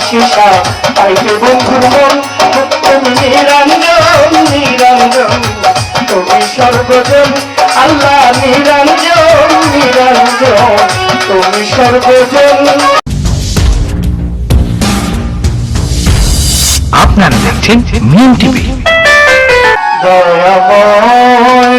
Shisha পাইতে বন্ধুর মন তুমি নিরঞ্জন নিরঞ্জন। তুমি সর্বজন আল্লাহ নিরঞ্জন নিরঞ্জন। তুমি সর্বজন। আপনারা দেখছেন মিম টিভি। দয়াময়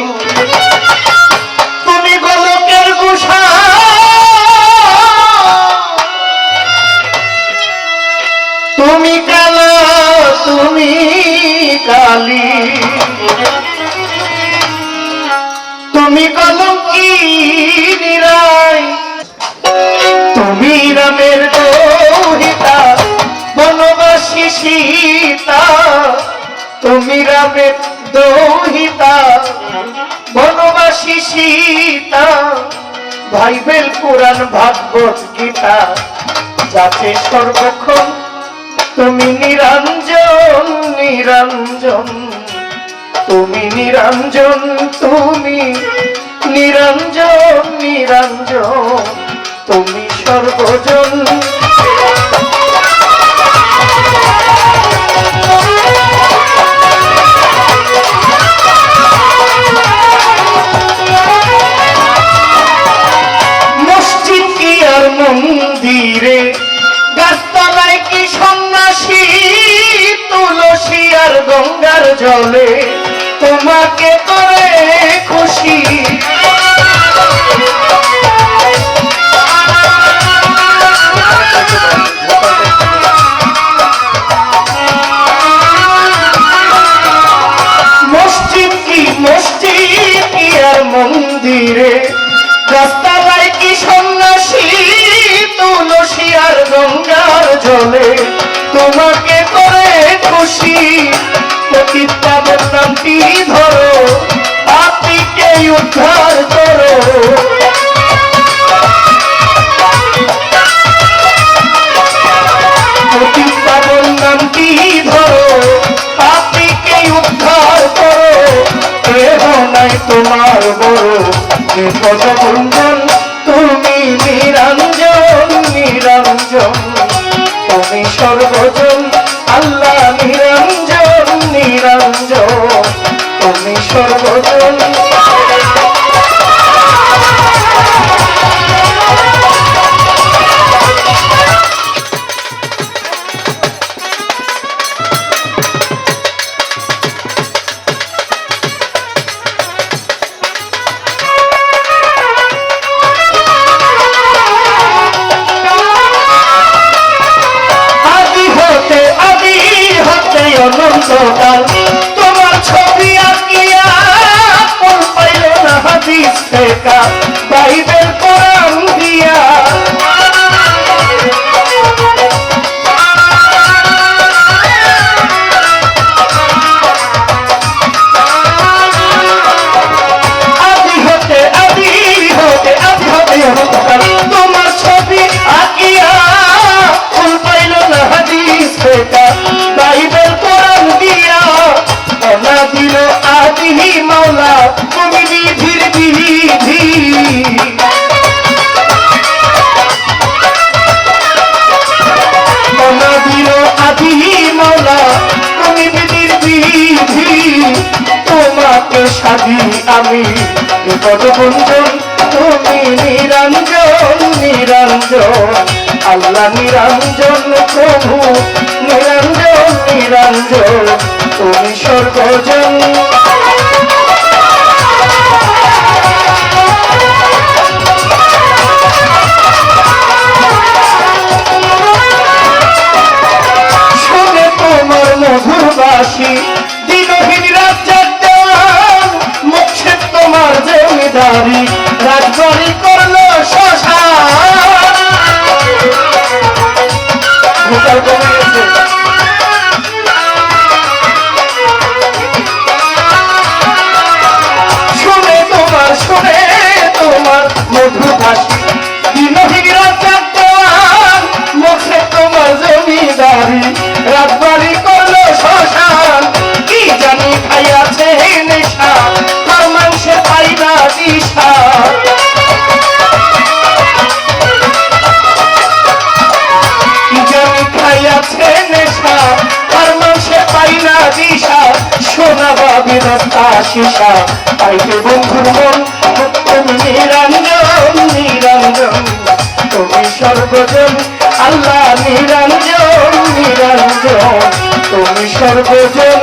কালী। তুমি কলঙ্কি নিরাই তুমি রামের দোহিতা বনবাসী সীতা। তুমি রামের দোহিতা, বনবাসী সীতা। ভাইবেল পুরাণ ভাগবত গীতা, যাতে সর্বক্ষণ তুমি নিরঞ্জন নিরঞ্জন। তুমি নিরঞ্জন তুমি নিরঞ্জন নিরঞ্জন। তুমি সর্বজন। জলে তোমাকে করে খুশি। বিপদ বন্ধন up. সাজি আমি। বিপদ বন্ধন তুমি নিরঞ্জন নিরঞ্জন। আল্লাহ নিরঞ্জন প্রভু নিরঞ্জন নিরঞ্জন। তুমি বাবি রাস্তা বন্ধুর মন তুমি নিরঞ্জন নিরঞ্জন তুমি সর্বজন আল্লাহ নিরঞ্জন নিরঞ্জন তুমি সর্বজন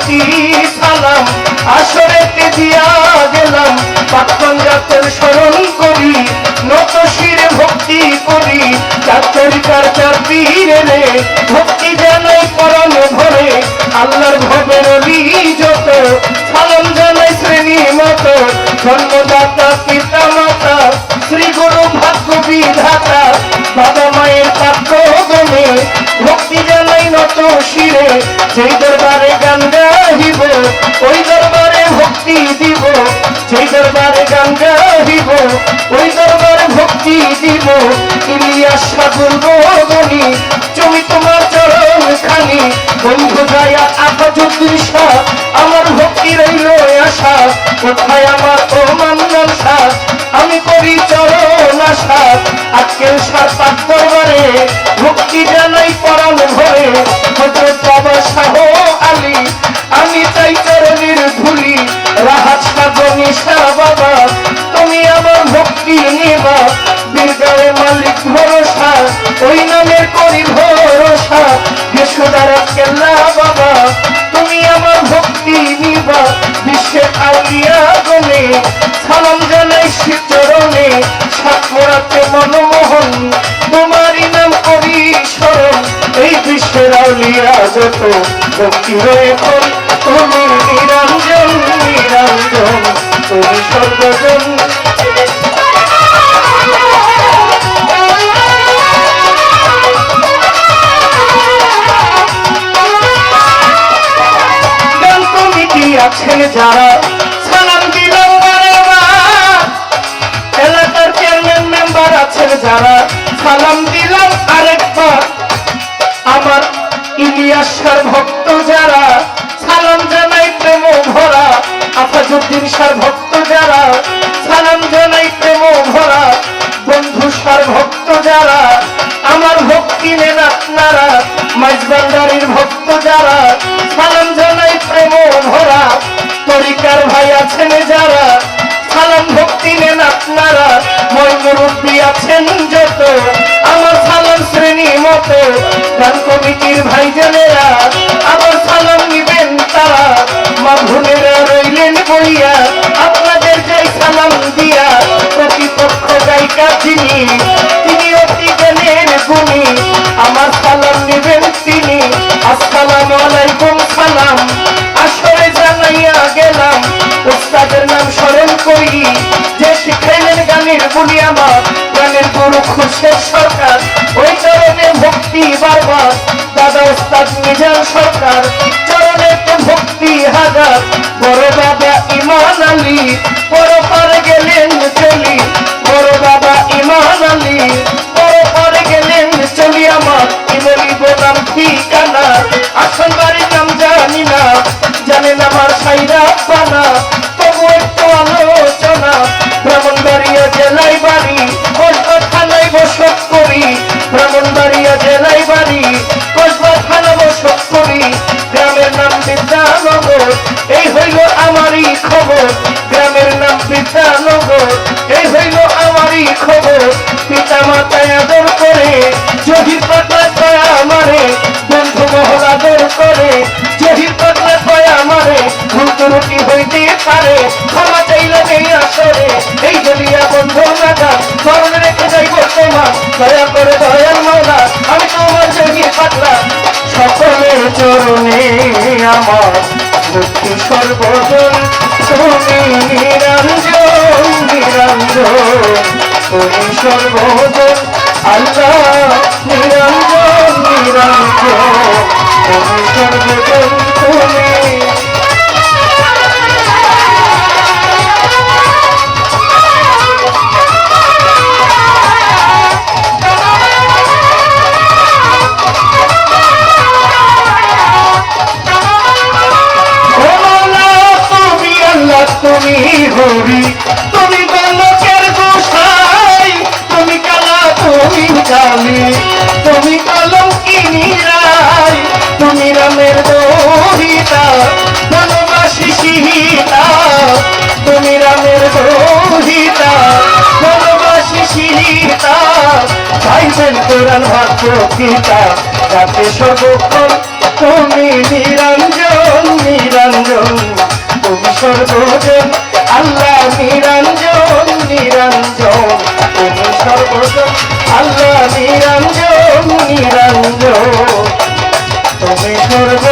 প্রতি সালাম আসরেতে দিয়া গেলাম পাক্কন জাতের স্মরণ করি নত শিরে ভক্তি করি। চার তরিকার চার পীরে রে ভক্তি জানাই পরম ভরে। আল্লাহর ভবের যত সালাম জানাই শ্রেণি মত। জন্মদাতা পিতা মাতা শ্রী গুরু ভাগ্য বিধাতা বাবা মায়ের পাত্র গমে ভক্তি জানাই নত শিরে যেই ইলিয়াস সাগর গনি জমি তোমার চরণ খানি বন্ধু মান্নান শাহ আমি করি চরণ আশা। আজকের সার পাঁচ দরবারে ভক্তি জানাই পরাণ ভরে। যশোদার কেল্লা বাবা, তুমি আমার ভক্তি নিবা, বিশ্বের আউলিয়া গনে সালাম জানাই শিব চরণে সাতমরাতে মনমোহন, তোমারই নাম করি স্মরণ এই বিশ্বের আউলিয়া যত ভক্তি এখন, তুমি নিরঞ্জন নিরঞ্জন, তুমি সর্বজন আছেন যারা? সালাম দিলাম এলাকার চেয়ারম্যান মেম্বার আছেন যারা? সালাম দিলাম আরেকবার। আমার ইলিয়াসার ভক্ত যারা? সালাম জানাই প্রেম ভরা আফাজুদ্দিন সার ভক্ত যারা? সালাম গানের আমার গানের গুরু খুশের সরকার। ওই চরণে ভক্তি বারবার। দাদা ওস্তাদ মিজান সরকার চরণে ভক্তি হাজার। বড় বাবা ইমান আলী বড় পারে গেলেন চলি। বড় বাবা ইমান আলী বড় পারে গেলেন চলি আমার। ইমলি বললাম ঠিকানা, আসল বাড়ির নাম জানি না। জানেন আমার সাইরা পানা পারে ক্ষমা চাইলে এই আসরে। এই দলিয়া বন্ধু রাখা স্মরণ রেখে যাইব তোমার দয়া করে দয়াল মাওলা, আমি তোমার জহির পাতলা। সকলের চরণে আমার মুক্তি সর্বজন, তুমি নিরঞ্জন নিরঞ্জন, তুমি সর্বজন, আল্লাহ নিরঞ্জন নিরঞ্জন, তুমি সর্বজন, তুমি তুমি হরি। তুমি বালকের গোসাই। তুমি কালা, তুমি কালি। তুমি কলম কিনিরাই তুমি রামের দোহিতা, ভালোবাসি সীতা। তুমি রামের দোহিতা, ভালোবাসি সীতা। চাইছেন কোরআন ভাগ্য পিতা যাতে সর্বক্ষণ তুমি নিরঞ্জন নিরঞ্জন। তুমি সর্বজন আল্লাহ নিরঞ্জন নিরঞ্জন। তুমি সর্বজন আল্লাহ নিরঞ্জন নিরঞ্জন। তুমি সর্ব